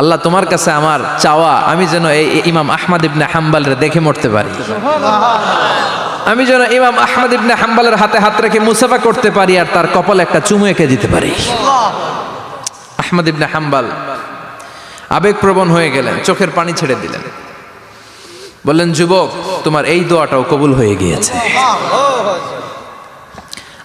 আল্লাহ তোমার কাছে আমার চাওয়া, আমি যেন এই ইমাম আহমদ ইবনে হাম্বালের দেখে মরতে পারি। আমি যেন ইমাম আহমদ ইবনে হাম্বালের হাতে হাত রেখে মুসাফা করতে পারি আর তার কপালে একটা চুমু এঁকে দিতে পারি। আহমদ ইবনে হাম্বাল আবেগপ্রবণ হয়ে গেলেন, চোখের পানি ছেড়ে দিলেন। বললেন, যুবক, তোমার এই দোয়াটাও কবুল হয়ে গিয়েছে।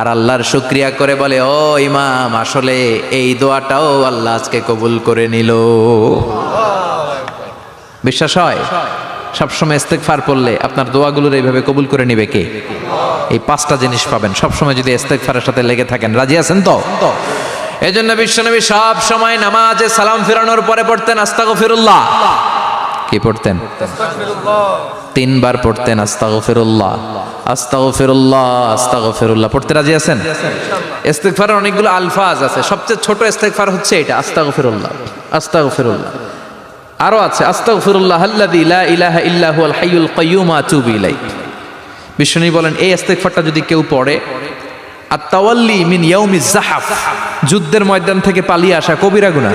আর আল্লাহর শুক্রিয়া করে বলে, ও ইমাম, আসলে এই দোয়াটাও আল্লাহ আজকে কবুল করে নিল। বিশ্বাস হয়? সবসময় ইস্তেকফার পড়লে আপনার দোয়াগুলোর এইভাবে কবুল করে নিবে কে? এই পাঁচটা জিনিস পাবেন। সবসময় যদি ইস্তেকফারের সাথে লেগে থাকেন। রাজি আছেন তো? এই জন্য বিশ্বনবী সব সময় নামাজে সালাম ফেরানোর পরে পড়তেন আস্তাগো ফিরুল্লাহ কি পড়তেন? তিনবার পড়তেন আস্তাগো ফিরুল্লাহ আস্তাগো ফিরুল্লাহ পড়তে রাজি আছেন? ইস্তেগফারের অনেকগুলো আলফাজ আছে। সবচেয়ে ছোট ইস্তেগফার হচ্ছে এটা আস্তাগো ফিরুল্লাহ আস্তাগো ফিরুল্লাহ আরও আছে আস্তাগো ফিরুল্লাহ আল্লাযী লা ইলাহা ইল্লা হুয়াল হাইয়ুল কাইয়্যুম, আতুবু ইলাইহি। বিষ্ণু বলেন, এই ইস্তেগফারটা যদি কেউ পড়ে আর তাওয়াল্লি মিন ইয়াউমি জাহাফ যুদ্ধের ময়দান থেকে পালিয়ে আসা কবিরা গুনাহ।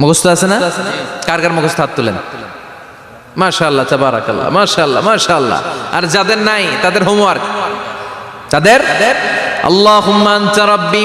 মুখস্থ আছে না? কার কার মুখস্থ হাত তুলেন? মাশাআল্লাহ, তাবারাকাল্লাহ মাশাল্লাহ মাশাল্লাহ আর যাদের নাই, তাদের হোমওয়ার্ক তাদের? আল্লাহুম্মা আনতা রাব্বি।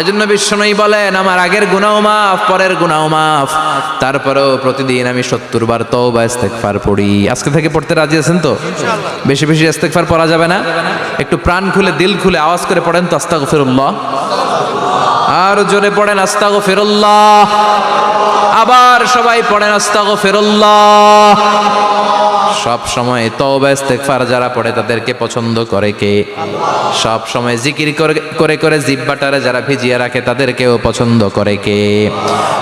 এজন্য বিশ্বনয়ী বলেন আমার আগের গুনাও মাফ পরের গুনাও মাফ। তারপরেও প্রতিদিন আমি সত্তর বার তওবা ইস্তেগফার পড়ি। আজকে থেকে পড়তে রাজি আছেন তো? বেশি বেশি ইস্তেগফার পড়া যাবে না? একটু প্রাণ খুলে দিল খুলে আওয়াজ করে পড়েন তো আস্তাগফিরুল্লাহ। আর জোরে পড়েন, আস্তাগফিরুল্লাহ। আবার সবাই পড়েন, আস্তাগফিরুল্লাহ। সব সময় তওবা, ইস্তেগফার যারা পড়ে তাদেরকে পছন্দ করে কে? সব সময় জিকির করে করে করে জিব্বাটারে যারা ভিজিয়ে রাখে তাদেরকেও পছন্দ করে কে?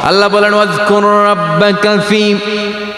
আল্লাহ বলেন, ওয়াজকুর রাব্বাকা ফি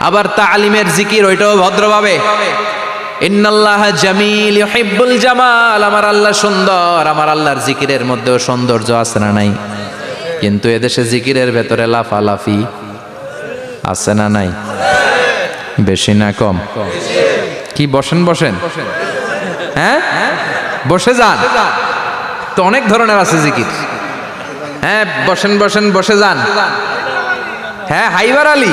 আবার তালিমের জিকির ওইটাও ভদ্রভাবে। ইন্নাল্লাহ জামিল ইউহিব্বুল জামাল। আমার আল্লাহ সুন্দর। আমার আল্লাহর জিকিরের মধ্যেও সৌন্দর্য আছে না নাই? কিন্তু এদেশে জিকিরের ভেতরে লাফালাফি আছে না নাই? বেশি না কম? কি, বসেন বসেন। হ্যাঁ? বসে যান। তো অনেক ধরনের আছে জিকির। হ্যাঁ বসেন বসেন, বসে যান। হ্যাঁ হাইবার আলী।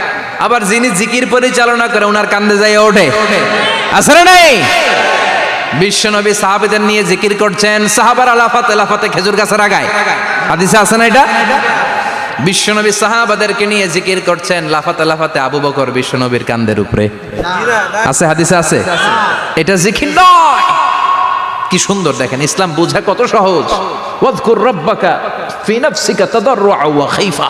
আবার যিনি জিকির পরিচালনা করে ওনার কান্দে যাই ওঠে। না নাই? বিশ্বনবী সাহাবিদের নিয়ে জিকির করছেন, সাহাবার আলাফাত আলাফাতে খেজুর গাছের আগায়। হাদিসে আছে না এটা? বিশ্বনবী সাহাবাদেরকে নিয়ে জিকির করছেন, লাফাতে লাফাতে আবু বকর বিশ্বনবীর কান্দের উপরে। আছে, হাদিসে আছে? এটা জিকির নয়। কি সুন্দর দেখেন, ইসলাম বোঝা কত সহজ। ওয়াজকুর রাব্বাকা ফি নাফসিকা তাদাররুআ ওয়া খাইফা।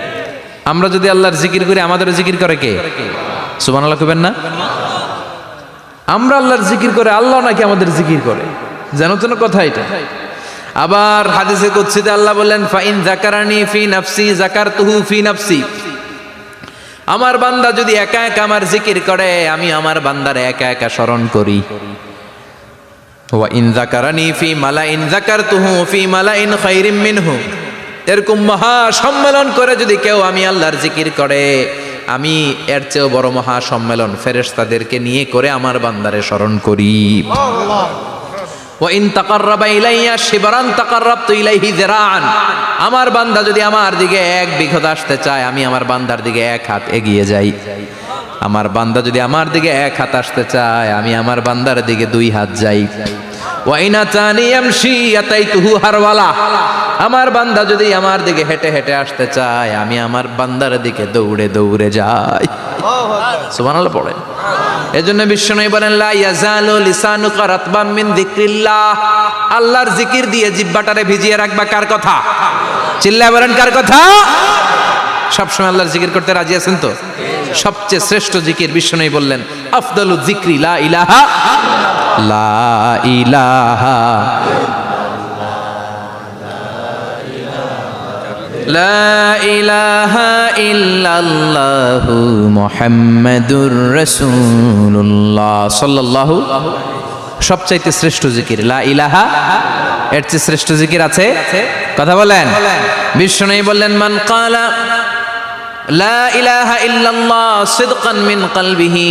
আমরা যদি আল্লাহর জিকির করি আমাদের জিকির করে কে? সুবহানাল্লাহ কবেন না? আমরা আল্লাহর জিকির করে, আল্লাহ নাকি আমাদের জিকির করে। জানো তো কথা এটা। আবার হাদিসে কুদসিতে আল্লাহ বললেন, ফাইন জাকারানি ফি নাফসি জাকারতুহু ফি নাফসি। আমার বান্দা যদি একা একা আমার জিকির করে, আমি আমার বান্দারে একা একা স্মরণ করি। ওয়া ইন জাকারানি ফি মালা মালাইন জাকারতুহু ফি মালাইন খাইরিম মিনহু। এরকম মহা সম্মেলন করে যদি কেউ আমি আল্লাহর জিকির করে, আমি এর চেয়েও বড় মহা সম্মেলন ফেরেশতাদেরকে নিয়ে করে আমার বান্দারে স্মরণ করি। ওয়াইন তাকাররাবা ইলাইয়া শিবরান তাকাররাবতু ইলাইহি যিরাআন। আমার বান্দা যদি আমার দিকে এক বিঘত আসতে চায়, আমি আমার বান্দার দিকে এক হাত এগিয়ে যাই। আমার বান্দা যদি আমার দিকে এক হাত আসতে চায়, আমি আমার বান্দার দিকে দুই হাত যাই। ওয়াইনা চানি আমার বান্দা যদি আমার দিকে হেঁটে হেঁটে আসতে চায়, আমি আমার বান্দার দিকে দৌড়ে দৌড়ে যাই। সুবহানাল্লাহ পড়ে। এজন্য বিশ্বনবী বলেন, লা ইয়াজালু লিসানুকা রাতবাম আল্লাহর জিকির দিয়ে জিহ্বাটারে ভিজিয়ে রাখবা কার কথা? চিল্লায় বলেন, কার কথা? সবসময় আল্লাহর জিকির করতে রাজি আছেন তো? সবচেয়ে শ্রেষ্ঠ জিকির বিশ্বনবী বললেন, আফদালু যিকরি লা ইলাহা লা ইলাহা لا إله إلا الله محمد رسول الله صلى الله সবচাইতে শ্রেষ্ঠ জিকির লা ইলাহা এর চেয়ে শ্রেষ্ঠ জিকির আছে কথা বলেন বিষ্ণু বললেন মান কালা লা ইলাহা ইল্লাল্লাহ সিদকান মিন কলবিহি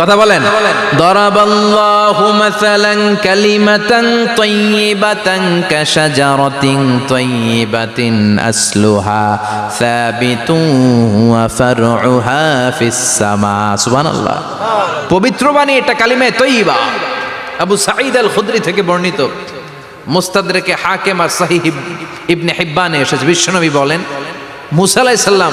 কথা বলেন। দরাবাল্লাহু মাসালান কালিমাতান তাইয়িবাতান কাশাজারাতিন তাইয়িবাতিন আসলুহা সাবিতুন ওয়া ফারউহা ফিস সামা সুবহানাল্লাহ পবিত্র বাণী এটা কালিমায়ে তাইয়িবা আবু সাঈদ আল খুদরি থেকে বর্ণিত। মুস্তাদরেকে হাকিম আর সাহিহ ইবনে হিব্বানে এসেছে। বিশ্বনবী বলেন মুসা আলাইহিস সালাম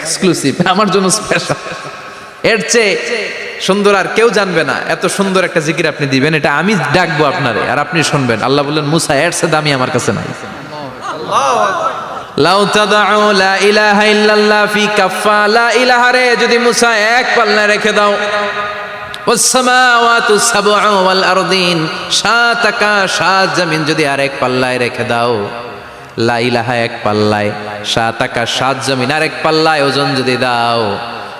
এক্সক্লুসিভ আমার জন্য স্পেশাল এর চেয়ে সুন্দর আর কেউ জানবে না। এত সুন্দর একটা জিকির আপনি দিবেন, এটা আমি ডাকবো আপনারে, আর আপনি শুনবেন। আল্লাহ বললেন, মুসা, এর চেয়ে দামি আমার কাছে নাই। যদি মুসা এক পাল্লা রেখে দাও। সাত আকাশ সাত জমিন যদি আরেক পাল্লায় রেখে দাও। লা ইলাহা এক পাল্লায়, সাত আকাশ, সাত জমিন আর এক পাল্লায় ওজন যদি দাও।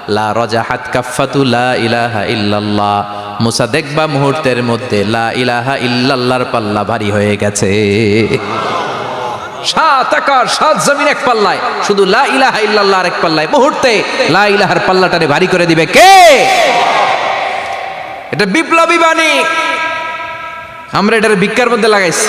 লা রজাহাত কাফাতু লা ইলাহা ইল্লাল্লাহ। মুসা দেখবা মুহূর্তের মধ্যে লা ইলাহা ইল্লাল্লাহর পাল্লা ভারী হয়ে গেছে। সাত আকার সাত জমিন এক পাল্লায়, শুধু লা ইলাহা ইল্লাল্লাহর এক পাল্লায়। মুহূর্তে লা ইলাহার পাল্লাটারে ভারী করে দিবে কে? এটা বিপ্লবী বাণী। আমরা এটার ভিক্ষার মধ্যে লাগাইছি।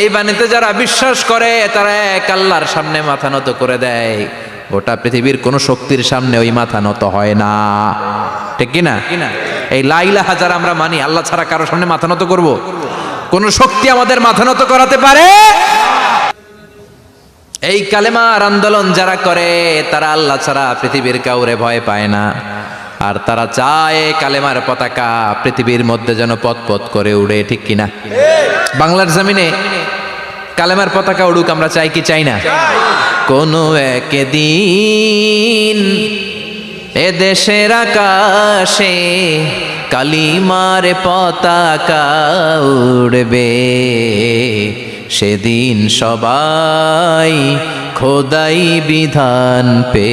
এই বাণীতে যারা বিশ্বাস করে, তারা এক আল্লাহর সামনে মাথা নত করে দেয়। গোটা পৃথিবীর কোন শক্তির সামনে ওই মাথা নত হয় না। ঠিক কিনা? এই লাইলাহা যারা আমরা মানি, আল্লাহ ছাড়া কারও সামনে মাথা নত করব? কোন শক্তি আমাদের মাথা নত করাতে পারে? এই কালেমার আন্দোলন যারা করে, তারা আল্লাহ ছাড়া পৃথিবীর কাউরে ভয় পায় না। আর তারা চায় কালেমার পতাকা পৃথিবীর মধ্যে যেন পথ পথ করে উড়ে, ঠিক কিনা? বাংলার জমিনে কালেমার পতাকা উড়ুক, আমরা চাই কি চাই না? কোনো একদিন এ দেশের আকাশে কালিমার পতাকা উড়বে। সেদিন সবাই খোদাই বিধান পে